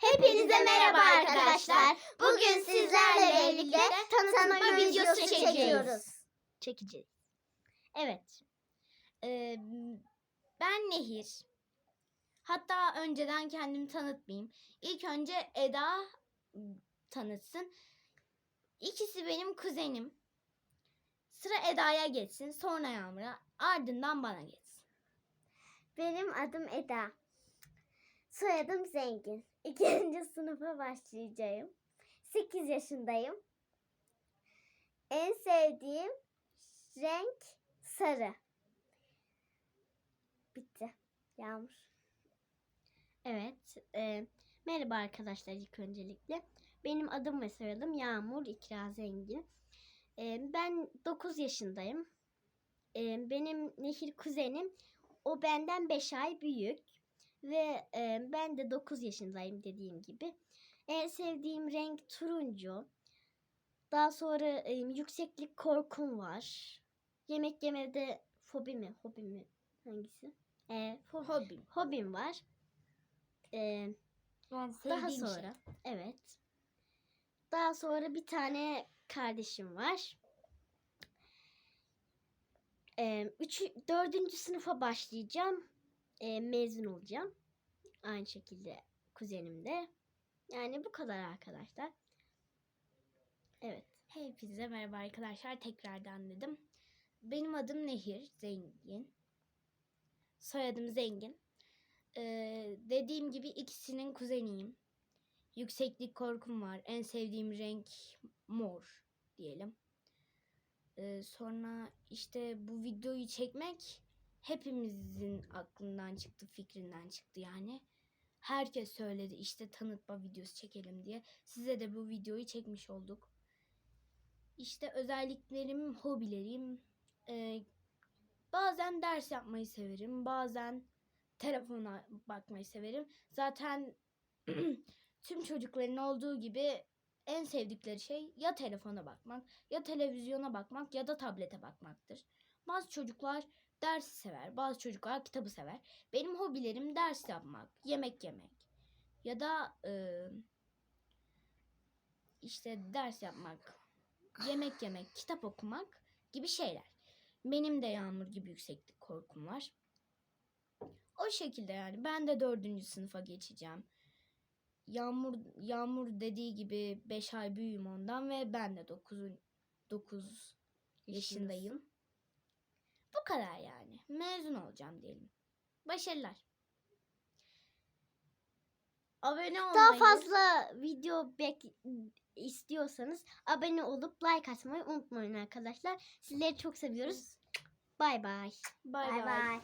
Hepinize merhaba arkadaşlar. Bugün sizlerle birlikte tanıtma videosu çekiyoruz. Çekeceğiz. Evet. Ee, ben Nehir. Hatta önceden kendimi tanıtmayayım. İlk önce Eda tanıtsın. İkisi benim kuzenim. Sıra Eda'ya geçsin, sonra Yağmur'a, ardından bana geçsin. Benim adım Eda. Soyadım Zengin. İkinci sınıfa başlayacağım. 8 yaşındayım. En sevdiğim renk sarı. Bitti. Yağmur. Evet. e, merhaba arkadaşlar ilk öncelikle. Benim adım ve soyadım Yağmur İkra Zengin. E, ben 9 yaşındayım. E, benim Nehir kuzenim. O benden 5 ay büyük. Ve e, ben de 9 yaşındayım dediğim gibi. En sevdiğim renk turuncu. Daha sonra e, yükseklik korkum var. Yemek yemede fobi mi? Hobi mi? Hangisi? E, fo- Hobim. hobim var. Ee, Yani daha sevdiğim şey. sonra evet. Daha sonra bir tane kardeşim var. Ee, üçü, dördüncü sınıfa başlayacağım. Ee, mezun olacağım. Aynı şekilde kuzenim de. Yani bu kadar arkadaşlar. Evet. Hepinize merhaba arkadaşlar. Tekrardan dedim. Benim adım Nehir Zengin. Soyadım Zengin. Ee, dediğim gibi ikisinin kuzeniyim. Yükseklik korkum var. En sevdiğim renk mor diyelim. Ee, sonra işte bu videoyu çekmek hepimizin aklından çıktı, fikrinden çıktı yani. Herkes söyledi işte tanıtma videosu çekelim diye. Size de bu videoyu çekmiş olduk. İşte özelliklerim, hobilerim. Ee, bazen ders yapmayı severim. Bazen telefona bakmayı severim. Zaten tüm çocukların olduğu gibi en sevdikleri şey ya telefona bakmak, ya televizyona bakmak ya da tablete bakmaktır. Bazı çocuklar dersi sever, bazı çocuklar kitabı sever. Benim hobilerim ders yapmak, yemek yemek ya da e, işte ders yapmak, yemek yemek, kitap okumak gibi şeyler. Benim de yağmur gibi yükseklik korkum var. O şekilde yani ben de dördüncü sınıfa geçeceğim. Yağmur Yağmur dediği gibi 5 ay büyüğüm ondan ve ben de 9 9 yaşındayım. Bu kadar yani. Mezun olacağım diyelim. Başarılar. Abone olmayı Daha fazla video bek istiyorsanız abone olup like atmayı unutmayın arkadaşlar. Sizleri çok seviyoruz. Bay bay. Bay Bay bay. bay.